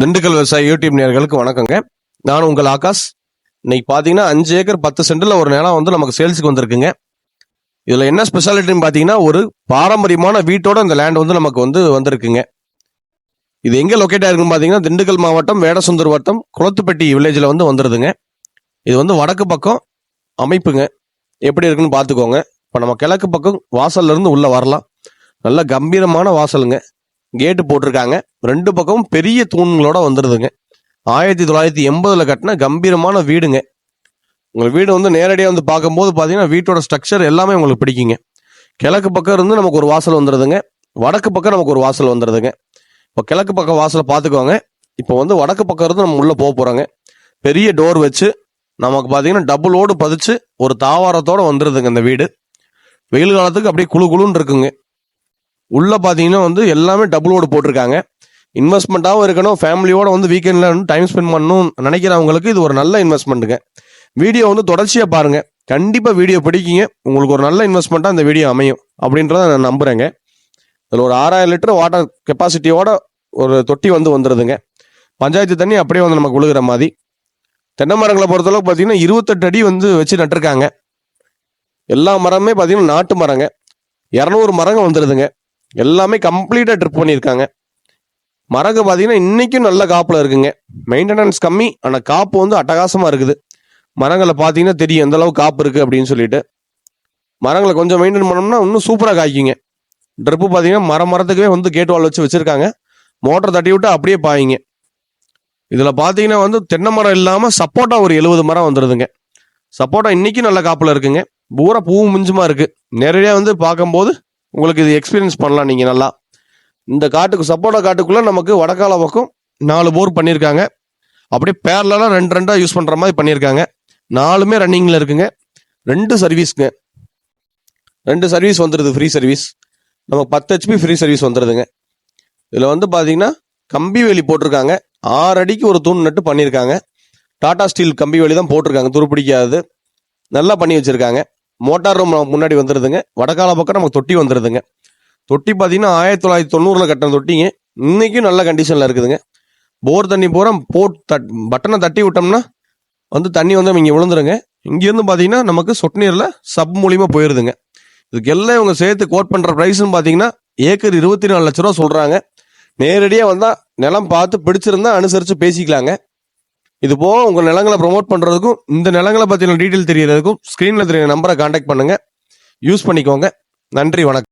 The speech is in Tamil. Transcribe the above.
திண்டுக்கல் விவசாய யூடியூப் நேர்களுக்கு வணக்கங்க. நான் உங்கள் ஆகாஷ். இன்னைக்கு பார்த்தீங்கன்னா அஞ்சு ஏக்கர் பத்து சென்டில் ஒரு நிலம் வந்து நமக்கு சேல்ஸுக்கு வந்திருக்குங்க. இதில் என்ன ஸ்பெஷாலிட்டின்னு பார்த்தீங்கன்னா ஒரு பாரம்பரியமான வீட்டோட இந்த லேண்ட் வந்து நமக்கு வந்து வந்திருக்குங்க. இது எங்கே லொக்கேட் ஆயிருக்குன்னு பார்த்தீங்கன்னா திண்டுக்கல் மாவட்டம் வேடசுந்தர் வட்டம் குளத்துப்பட்டி வில்லேஜில் வந்து வந்துடுதுங்க இது வந்து வடக்கு பக்கம் அமைப்புங்க. எப்படி இருக்குன்னு பார்த்துக்கோங்க இப்போ நம்ம கிழக்கு பக்கம் வாசல்ல இருந்து வரலாம். நல்ல கம்பீரமான வாசலுங்க. கேட்டு போட்டிருக்காங்க. ரெண்டு பக்கமும் பெரிய தூண்களோட வந்துடுதுங்க ஆயிரத்தி தொள்ளாயிரத்தி எண்பதில் கட்டின கம்பீரமான வீடுங்க. உங்கள் வீடு வந்து நேரடியாக வந்து பார்க்கும்போது பார்த்தீங்கன்னா வீட்டோட ஸ்ட்ரக்சர் எல்லாமே உங்களுக்கு பிடிக்குங்க. கிழக்கு பக்கம் இருந்து நமக்கு ஒரு வாசல் வந்துடுதுங்க வடக்கு பக்கம் நமக்கு ஒரு வாசல் வந்துடுதுங்க இப்போ கிழக்கு பக்கம் வாசலை பார்த்துக்கோங்க. இப்போ வந்து வடக்கு பக்கம் இருந்து நம்ம உள்ளே போக போகிறோங்க பெரிய டோர் வச்சு நமக்கு பார்த்தீங்கன்னா டபுள் பதிச்சு ஒரு தாவாரத்தோடு வந்துடுதுங்க இந்த வீடு. வெயில் காலத்துக்கு அப்படியே குழு குழுன்னு இருக்குங்க. உள்ள பார்த்தீங்கன்னா வந்து எல்லாமே டபுள் ஓடு போட்டிருக்காங்க. இன்வெஸ்ட்மெண்ட்டாகவும் இருக்கணும் ஃபேமிலியோட வந்து வீக்கெண்டில் வந்து டைம் ஸ்பெண்ட் பண்ணணும் நினைக்கிறவங்களுக்கு இது ஒரு நல்ல இன்வெஸ்ட்மெண்ட்டுங்க வீடியோ வந்து தொடர்ச்சியாக பாருங்க. கண்டிப்பாக வீடியோ பிடிக்குங்க. உங்களுக்கு ஒரு நல்ல இன்வெஸ்ட்மெண்ட்டாக இந்த வீடியோ அமையும் அப்படின்றத நான் நம்புகிறேங்க இதில் ஒரு ஆறாயிரம் லிட்டர் வாட்டர் கெப்பாசிட்டியோட ஒரு தொட்டி வந்து வந்துடுதுங்க பஞ்சாயத்து தண்ணி அப்படியே வந்து நமக்கு விழுகிற மாதிரி. தென்னை மரங்களை பொறுத்தளவுக்கு பார்த்தீங்கன்னா இருபத்தெட்டு அடி வந்து வச்சு நட்டுருக்காங்க. எல்லா மரமே பார்த்தீங்கன்னா நாட்டு மரங்க. இரநூறு மரங்கள் வந்துடுதுங்க எல்லாமே கம்ப்ளீட்டாக ட்ரிப் பண்ணியிருக்காங்க. மரகு பார்த்தீங்கன்னா இன்றைக்கும் நல்ல காப்பில் இருக்குங்க. மெயின்டெனன்ஸ் கம்மி ஆனால் காப்பு வந்து அட்டகாசமாக இருக்குது. மரங்களை பார்த்தீங்கன்னா தெரியும் எந்தளவு காப்பு இருக்குது அப்படின்னு சொல்லிட்டு. மரங்களை கொஞ்சம் மெயின்டைன் பண்ணோம்னா இன்னும் சூப்பராக காய்க்குங்க. ட்ரிப்பு பார்த்தீங்கன்னா மரம் மரத்துக்கே வந்து கேட் வால் வச்சு வச்சுருக்காங்க. மோட்டர் தட்டி விட்டு அப்படியே பாயிங்க. இதில் பார்த்தீங்கன்னா வந்து தென்னை மரம் இல்லாமல் சப்போட்டா ஒரு எழுபது மரம் வந்துடுதுங்க சப்போட்டா இன்றைக்கும் நல்ல காப்பில் இருக்குங்க. பூரா பூவும் மிஞ்சுமா இருக்குது நேரடியாக வந்து பார்க்கும்போது உங்களுக்கு இது எக்ஸ்பீரியன்ஸ் பண்ணலாம் நீங்கள் நல்லா. இந்த காட்டுக்கு சப்போட்டா காட்டுக்குள்ளே நமக்கு வடக்கால பக்கம் நாலு போர் பண்ணியிருக்காங்க அப்படியே பேரலாம் ரெண்டு ரெண்டாக யூஸ் பண்ணுற மாதிரி பண்ணியிருக்காங்க நாலுமே ரன்னிங்கில் இருக்குங்க. ரெண்டு சர்வீஸ்ங்க ரெண்டு சர்வீஸ் வந்துடுது ஃப்ரீ சர்வீஸ் நமக்கு பத்து ஹெச்பி ஃப்ரீ சர்வீஸ் வந்துடுதுங்க இதில் வந்து பார்த்தீங்கன்னா கம்பி வேலி போட்டிருக்காங்க. ஆறு அடிக்கு ஒரு தூண் நட்டு பண்ணியிருக்காங்க டாடா ஸ்டீல் கம்பி வேலி தான் போட்டிருக்காங்க. துருப்பிடிக்காது நல்லா பண்ணி வச்சுருக்காங்க. மோட்டார் ரூம் முன்னாடி வந்துடுதுங்க வடக்கால பக்கம் நமக்கு தொட்டி வந்துடுதுங்க தொட்டி பார்த்தீங்கன்னா ஆயிரத்தி தொள்ளாயிரத்தி தொண்ணூறில் கட்டின தொட்டிங்க. இன்றைக்கும் நல்ல கண்டிஷனில் இருக்குதுங்க. போர் தண்ணி பூரா போட் தட் பட்டனை தட்டி விட்டோம்னா வந்து தண்ணி வந்து இங்கே விழுந்துருங்க. இங்கேருந்து பார்த்தீங்கன்னா நமக்கு சொட்டு நீரில் சப் மூலியமாக போயிடுதுங்க இதுக்கு எல்லாம் இவங்க சேர்த்து கோட் பண்ணுற ப்ரைஸ்னு பார்த்தீங்கன்னா ஏக்கர் இருபத்தி நாலு லட்ச ரூபா சொல்கிறாங்க நேரடியாக வந்தால் நிலம் பார்த்து பிடிச்சிருந்தா அனுசரித்து பேசிக்கலாங்க. இது போக உங்கள் நிலங்களை ப்ரொமோட் பண்ணுறதுக்கும் இந்த நிலங்களை பற்றின டீட்டெயில் தெரியறதுக்கும் ஸ்க்ரீனில் தெரிய நம்பரை காண்டாக்ட் பண்ணுங்கள் யூஸ் பண்ணிக்கோங்க. நன்றி வணக்கம்.